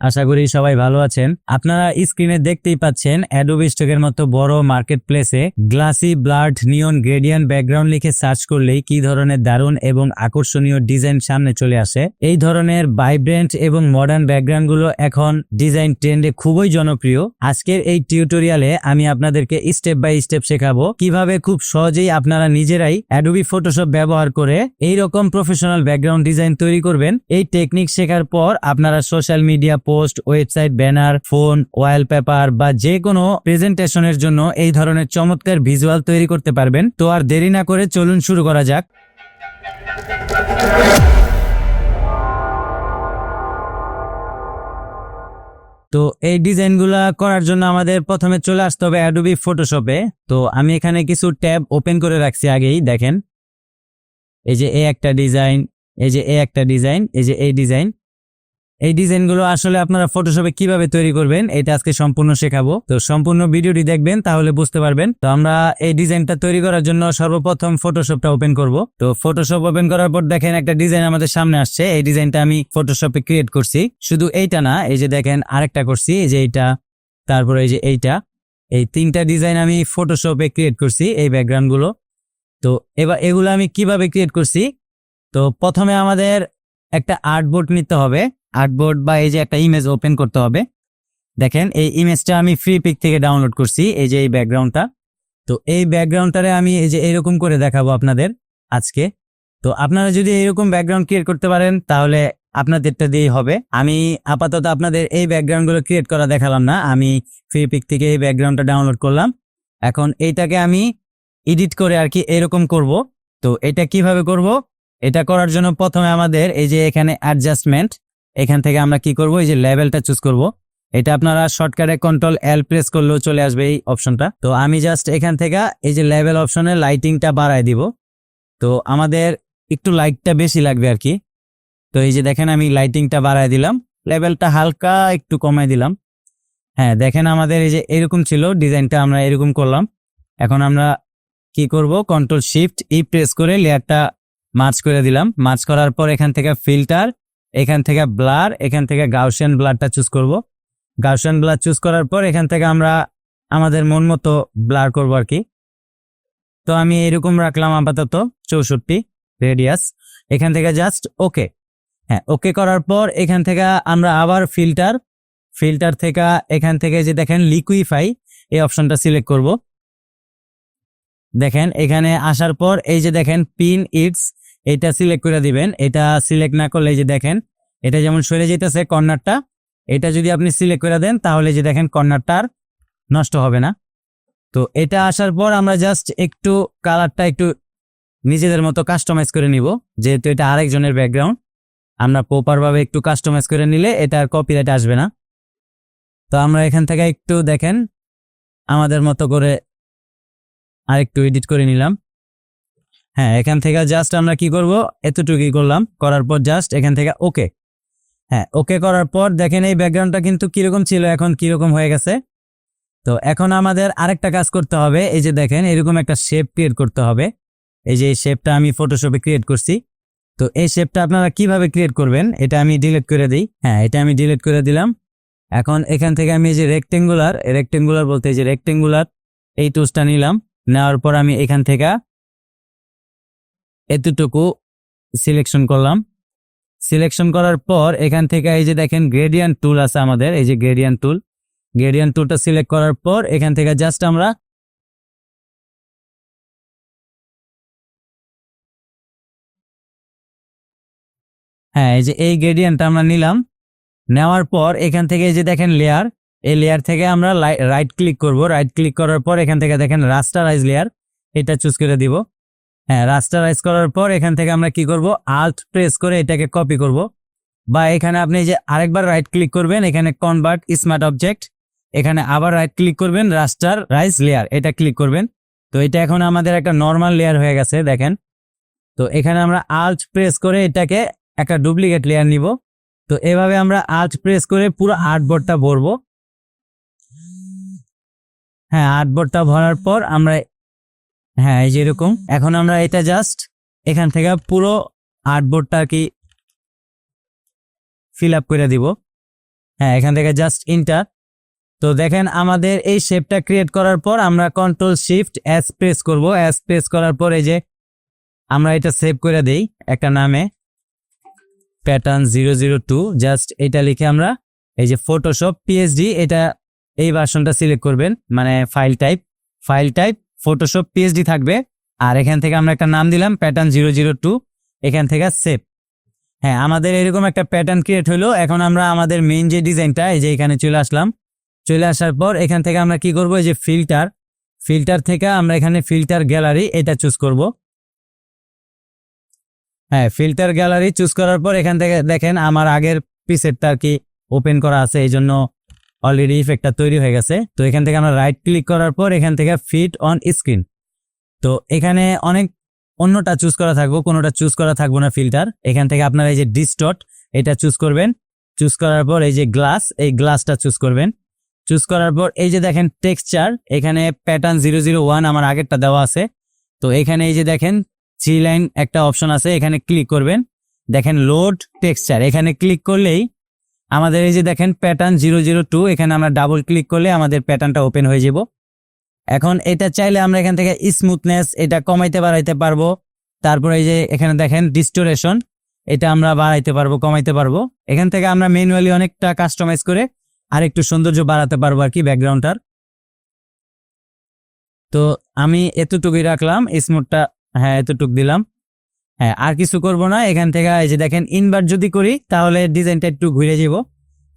আশা করি সবাই ভালো আছেন। আপনারা স্ক্রিনে দেখতেই পাচ্ছেন অ্যাডোবি স্টকের মতো বড় market place glossy blurred neon gradient background লিখে সার্চ করলেই কি ধরনের দারুণ এবং আকর্ষণীয় ডিজাইন সামনে চলে আসে। এই ধরনের ভাইব্রেন্ট এবং মডার্ন ব্যাকগ্রাউন্ডগুলো এখন ডিজাইন ট্রেন্ডে খুবই জনপ্রিয়। আজকের এই টিউটোরিয়ালে আমি আপনাদেরকে স্টেপ বাই স্টেপ শেখাবো কীভাবে খুব সহজেই আপনারা নিজেরাই অ্যাডোবি ফটোশপ ব্যবহার করে এই রকম প্রফেশনাল ব্যাকগ্রাউন্ড ডিজাইন তৈরি করবেন। এই টেকনিক শেখার পর আপনারা social media post, website, banner, phone, wallpaper বা যে কোনো প্রেজেন্টেশনের জন্য এই ধরনের চমৎকার ভিজুয়াল তৈরি করতে পারবেন। তো আর দেরি না করে চলুন শুরু করা যাক। তো এই ডিজাইনগুলা করার জন্য আমাদের প্রথমে চলে আসতে হবে অ্যাডোবি ফটোশপে তো আমি এখানে কিছু ট্যাব ওপেন করে রাখছি আগেই, দেখেন। এই যে এ একটা ডিজাইন, এই যে এ একটা ডিজাইন, এই যে এই ডিজাইন। এই ডিজাইনগুলো আসলে আপনারা ফটোশপে কীভাবে তৈরি করবেন, এটা আজকে সম্পূর্ণ শেখাবো। তো সম্পূর্ণ ভিডিওটি দেখবেন, তাহলে বুঝতে পারবেন। তো আমরা এই ডিজাইনটা তৈরি করার জন্য সর্বপ্রথম ফটোশপটা ওপেন করব। তো ফটোশপ ওপেন করার পর দেখেন একটা ডিজাইন আমাদের সামনে আসছে। এই ডিজাইনটা আমি ফটোশপে ক্রিয়েট করছি। শুধু এইটা না, এই যে দেখেন আরেকটা করছি, এই যে এইটা, তারপরে এই যে এইটা। এই তিনটা ডিজাইন আমি ফটোশপে ক্রিয়েট করছি, এই ব্যাকগ্রাউন্ডগুলো তো এবার এগুলো আমি কীভাবে ক্রিয়েট করছি? তো প্রথমে আমাদের একটা আর্টবোর্ড নিতে হবে। আর্টবোর্ড বা এই যে একটা ইমেজ ওপেন করতে হবে। দেখেন, এই ইমেজটা আমি ফ্রি পিক থেকে ডাউনলোড করছি, এই যে এই ব্যাকগ্রাউন্ডটা তো এই ব্যাকগ্রাউন্ডটারে আমি এই যে এরকম করে দেখাবো আপনাদের আজকে। তো আপনারা যদি এরকম ব্যাকগ্রাউন্ড ক্রিয়েট করতে পারেন, তাহলে আপনাদেরটা দিয়েই হবে। আমি আপাতত আপনাদের এই ব্যাকগ্রাউন্ডগুলো ক্রিয়েট করা দেখালাম না, আমি ফ্রি পিক থেকে এই ব্যাকগ্রাউন্ডটা ডাউনলোড করলাম। এখন এইটাকে আমি এডিট করে আর কি এরকম করব। তো এটা কীভাবে করব? এটা করার জন্য প্রথমে আমাদের এই যে এখানে অ্যাডজাস্টমেন্ট এখান থেকে আমরা কি করব? এই যে লেভেলটা চুজ করব। এটা আপনারা শর্টকাটে কন্ট্রোল এল প্রেস করলেও চলে আসবে এই অপশনটা তো আমি জাস্ট এখান থেকে এই যে লেভেল অপশনে লাইটিংটা বাড়ায় দিব। তো আমাদের একটু লাইটটা বেশি লাগবে আর কি। তো এই যে দেখেন আমি লাইটিংটা বাড়ায় দিলাম। লেভেলটা হালকা একটু কমায় দিলাম। হ্যাঁ দেখেন আমাদের এই যে এরকম ছিল ডিজাইনটা আমরা এরকম করলাম। এখন আমরা কি করব? কন্ট্রোল শিফট ই প্রেস করে লেয়ারটা মার্চ করে দিলাম। মার্চ করার পর এখান থেকে ফিল্টার এখান থেকে ব্লার, এখান থেকে গাউসিয়ান ব্লারটা চুজ করব। গাউসিয়ান ব্লার চুজ করার পর এখান থেকে আমরা আমাদের মন মতো ব্লার করব আর কি। তো আমি এরকম রাখলাম আপাতত চৌষট্টি রেডিয়াস এখান থেকে জাস্ট ওকে হ্যাঁ ওকে করার পর এখান থেকে আমরা আবার ফিল্টার ফিল্টার থেকে এখান থেকে যে দেখেন লিকুইফাই এই অপশনটা সিলেক্ট করব। দেখেন, এখানে আসার পর এই যে দেখেন পিন ইটস এটা সিলেক্ট করে দিবেন। এটা সিলেক্ট না করলে যে দেখেন, এটা যেমন সরে যেতেছে কর্নারটা, এটা যদি আপনি সিলেক্ট করে দেন, তাহলে যে দেখেন কর্নারটা নষ্ট হবে না। তো এটা আসার পর আমরা জাস্ট একটু কালারটা একটু নিজেদের মতো কাস্টমাইজ করে নিব। যেহেতু এটা আরেকজনের ব্যাকগ্রাউন্ড আমরা প্রপারভাবে একটু কাস্টমাইজ করে নিলে এটা আর কপিরাইট আসবে না। তো আমরা এখান থেকে একটু দেখেন, আমাদের মতো করে আরেকটু এডিট করে নিলাম। হ্যাঁ এখান থেকে জাস্ট আমরা কি করব? এতটুকুই করলাম। করার পর জাস্ট এখান থেকে ওকে হ্যাঁ ওকে করার পর দেখেন এই ব্যাকগ্রাউন্ডটা কিন্তু কীরকম ছিল, এখন কীরকম হয়ে গেছে। তো এখন আমাদের আরেকটা কাজ করতে হবে। এই যে দেখেন, এরকম একটা শেপ ক্রিয়েট করতে হবে। এই যে এই শেপটা আমি ফটোশপে ক্রিয়েট করছি। তো এই শেপটা আপনারা কীভাবে ক্রিয়েট করবেন, এটা আমি ডিলিট করে দিই। হ্যাঁ এটা আমি ডিলিট করে দিলাম। এখন এখান থেকে আমি যে রেক্টেঙ্গুলার রেক্টেঙ্গুলার বলতে এই যে রেক্টেঙ্গুলার এই টুসটা নিলাম। নেওয়ার পর আমি এখান থেকে এতটুকু সিলেকশন করলাম। সিলেকশন করার পর এখান থেকে এই যে দেখেন গ্রেডিয়ান টুল আছে আমাদের, এই যে গ্রেডিয়ান টুল গ্রেডিয়ান টুলটা সিলেক্ট করার পর এখান থেকে জাস্ট আমরা হ্যাঁ এই যে এই গ্রেডিয়ানটা আমরা নিলাম। নেওয়ার পর এখান থেকে এই যে দেখেন লেয়ার এই লেয়ার থেকে আমরা রাইট ক্লিক করব। রাইট ক্লিক করার পর এখান থেকে দেখেন রাস্টারাইজ লেয়ার এটা চুজ করে দিব। হ্যাঁ রাস্টারাইজ করার পর এখান থেকে আমরা কি করব? আল্ট প্রেস করে এটাকে কপি করব। বা এখানে আপনি যে আরেকবার রাইট ক্লিক করবেন, এখানে কনভার্ট স্মার্ট অবজেক্ট এখানে আবার রাইট ক্লিক করবেন রাস্টার রাইজ লেয়ার এটা ক্লিক করবেন। তো এটা এখন আমাদের একটা নর্মাল লেয়ার হয়ে গেছে, দেখেন। তো এখানে আমরা আল্ট প্রেস করে এটাকে একটা ডুপ্লিকেট লেয়ার নিব। তো এভাবে আমরা আল্ট প্রেস করে পুরো আর্টবোর্ডটা ভরবো। হ্যাঁ আর্টবোর্ডটা ভরার পর আমরা হ্যাঁ এই যেরকম এখন আমরা এটা জাস্ট এখান থেকে পুরো আর্টবোর্ডটা কি ফিল আপ করে দিব। হ্যাঁ এখান থেকে জাস্ট ইন্টার তো দেখেন আমাদের এই শেপটা ক্রিয়েট করার পর আমরা কন্ট্রোল শিফট এস প্রেস করব। এস প্রেস করার পর এই যে আমরা এটা সেভ করে দেই একটা নামে pattern zero zero two just এটা লিখে আমরা এই যে ফটোশপ পিএসডি এটা এই ভার্সনটা সিলেক্ট করবেন। মানে file type file type Photoshop PHD থাকবে। আর এখান থেকে আমরা একটা নাম দিলাম প্যাটার্ন জিরো জিরো টু এখান থেকে সেভ হ্যাঁ আমাদের এরকম একটা প্যাটার্ন ক্রিয়েট হলো। এখন আমরা আমাদের মেইন যে ডিজাইনটা এই যে এখানে চলে আসলাম। চলে আসার পর এখান থেকে আমরা কি করব? এই যে ফিল্টার ফিল্টার থেকে আমরা এখানে ফিল্টার গ্যালারি এটা চুজ করব। হ্যাঁ ফিল্টার গ্যালারি চুজ করার পর এখান থেকে দেখেন, আমার আগের পিসেরটা আর কি ওপেন করা আছে। এই জন্য অলরেডি ইফেক্টটা তৈরি হয়ে গেছে। তো এখান থেকে আমরা রাইট ক্লিক করার পর এখান থেকে ফিট অন স্ক্রিন তো এখানে অনেক অন্যটা চুজ করা থাকব, কোনোটা চুজ করা থাকব না ফিল্টার এখান থেকে আপনারা এই যে ডিস্টট এটা চুজ করবেন। চুজ করার পর এই যে গ্লাস এই গ্লাসটা চুজ করবেন। চুজ করার পর এই যে দেখেন টেক্সচার এখানে প্যাটার্ন জিরো জিরো ওয়ান আমার আগেরটা দেওয়া আছে। তো এখানে এই যে দেখেন থ্রি লাইন একটা অপশন আছে, এখানে ক্লিক করবেন। দেখেন লোড টেক্সচার এখানে ক্লিক করলেই আমাদের এই যে দেখেন প্যাটার্ন জিরো জিরো টু এখানে আমরা ডাবল ক্লিক করলে আমাদের প্যাটার্নটা ওপেন হয়ে যাব। এখন এটা চাইলে আমরা এখান থেকে স্মুথনেস এটা কমাইতে বাড়াইতে পারব। তারপরে এই যে এখানে দেখেন ডিস্টোরেশন এটা আমরা বাড়াইতে পারব, কমাইতে পারব। এখান থেকে আমরা ম্যানুয়ালি অনেকটা কাস্টমাইজ করে আর একটু সৌন্দর্য বাড়াতে পারব আর কি ব্যাকগ্রাউন্ডটার। তো আমি এতটুকুই রাখলাম স্মুথটা হ্যাঁ এতটুক দিলাম। হ্যাঁ আর কিছু করব না। এখান থেকে এই যে দেখেন ইনভার্ট যদি করি, তাহলে ডিজাইনটা একটু ঘুরে যাব।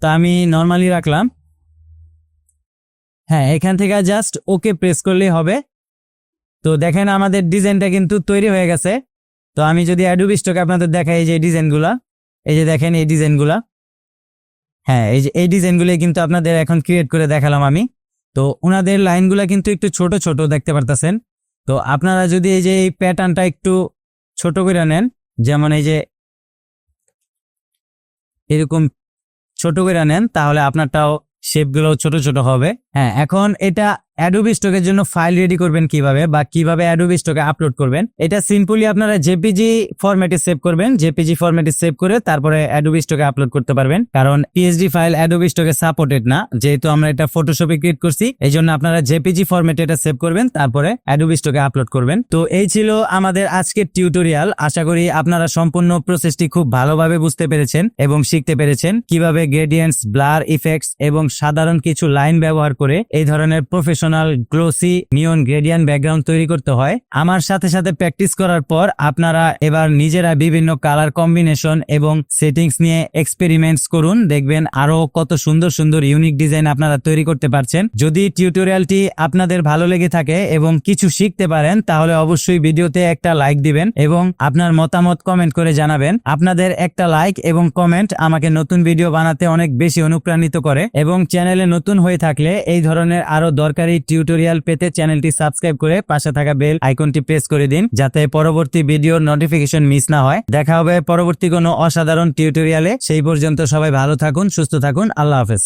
তো আমি নর্মালি রাখলাম। হ্যাঁ এখান থেকে জাস্ট ওকে প্রেস করলেই হবে। তো দেখেন, আমাদের ডিজাইনটা কিন্তু তৈরি হয়ে গেছে। তো আমি যদি অ্যাডোবি স্টকে আপনাদের দেখাই এই যে ডিজাইনগুলা এই যে দেখেন, এই ডিজাইনগুলা হ্যাঁ এই যে, এই ডিজাইনগুলোই কিন্তু আপনাদের এখন ক্রিয়েট করে দেখালাম আমি। তো ওনাদের লাইনগুলা কিন্তু একটু ছোট ছোট দেখতে পারতেছেন। তো আপনারা যদি এই যে এই প্যাটার্নটা একটু ছোট করে নেন, যেমন এই যে এরকম ছোট করে নেন, তাহলে আপনারটাও শেপগুলো ছোট ছোট হবে। হ্যাঁ এখন এটা অ্যাডোবি স্টকের জন্য ফাইল রেডি করবেন কীভাবে বা কীভাবে অ্যাডোবি স্টকে আপলোড করবেন। এটা সিম্পলি আপনারা জেপিজি ফরম্যাটে সেভ করবেন। জেপিজি ফরম্যাটে সেভ করে তারপরে অ্যাডোবি স্টকে আপলোড করতে পারবেন। কারণ পিএইচডি ফাইল অ্যাডোবি স্টকে সাপোর্টেড না। যেহেতু আমরা এটা ফটোশপে ক্রিয়েট করছি এই জন্য আপনারা জেপিজি ফরম্যাটে এটা সেভ করবেন, তারপরে অ্যাডোবি স্টকে আপলোড করবেন। তো এই ছিল আমাদের আজকের টিউটোরিয়াল আশা করি আপনারা সম্পূর্ণ প্রসেসটি খুব ভালোভাবে বুঝতে পেরেছেন এবং শিখতে পেরেছেন। কীভাবে গ্রেডিয়েন্টস ব্লার ইফেক্টস এবং সাধারণ কিছু লাইন ব্যবহার করে এই ধরনের professional glossy neon gradient background তৈরি করতে হয়। আমার সাথে সাথে প্র্যাকটিস করার পর আপনারা এবার নিজেরা বিভিন্ন কালার কম্বিনেশন এবং সেটিংস নিয়ে এক্সপেরিমেন্টস করুন। দেখবেন আরও কত সুন্দর সুন্দর ইউনিক ডিজাইন আপনারা তৈরি করতে পারছেন। যদি টিউটোরিয়ালটি আপনাদের ভালো লেগে থাকে এবং কিছু শিখতে পারেন, তাহলে অবশ্যই ভিডিওতে একটা লাইক দিবেন এবং আপনার মতামত কমেন্ট করে জানাবেন। আপনাদের একটা লাইক এবং কমেন্ট আমাকে নতুন ভিডিও বানাতে অনেক বেশি অনুপ্রাণিত করে এবং চ্যানেলে নতুন হয়ে থাকলে এই ধরনের আরও দরকারি টিউটোরিয়াল পেতে চ্যানেলটি সাবস্ক্রাইব করে পাশে থাকা বেল আইকনটি প্রেস করে দিন, যাতে পরবর্তী ভিডিওর নোটিফিকেশন মিস না হয়। দেখা হবে পরবর্তী কোনো অসাধারণ টিউটোরিয়ালে সেই পর্যন্ত সবাই ভালো থাকুন, সুস্থ থাকুন। আল্লাহ হাফেজ।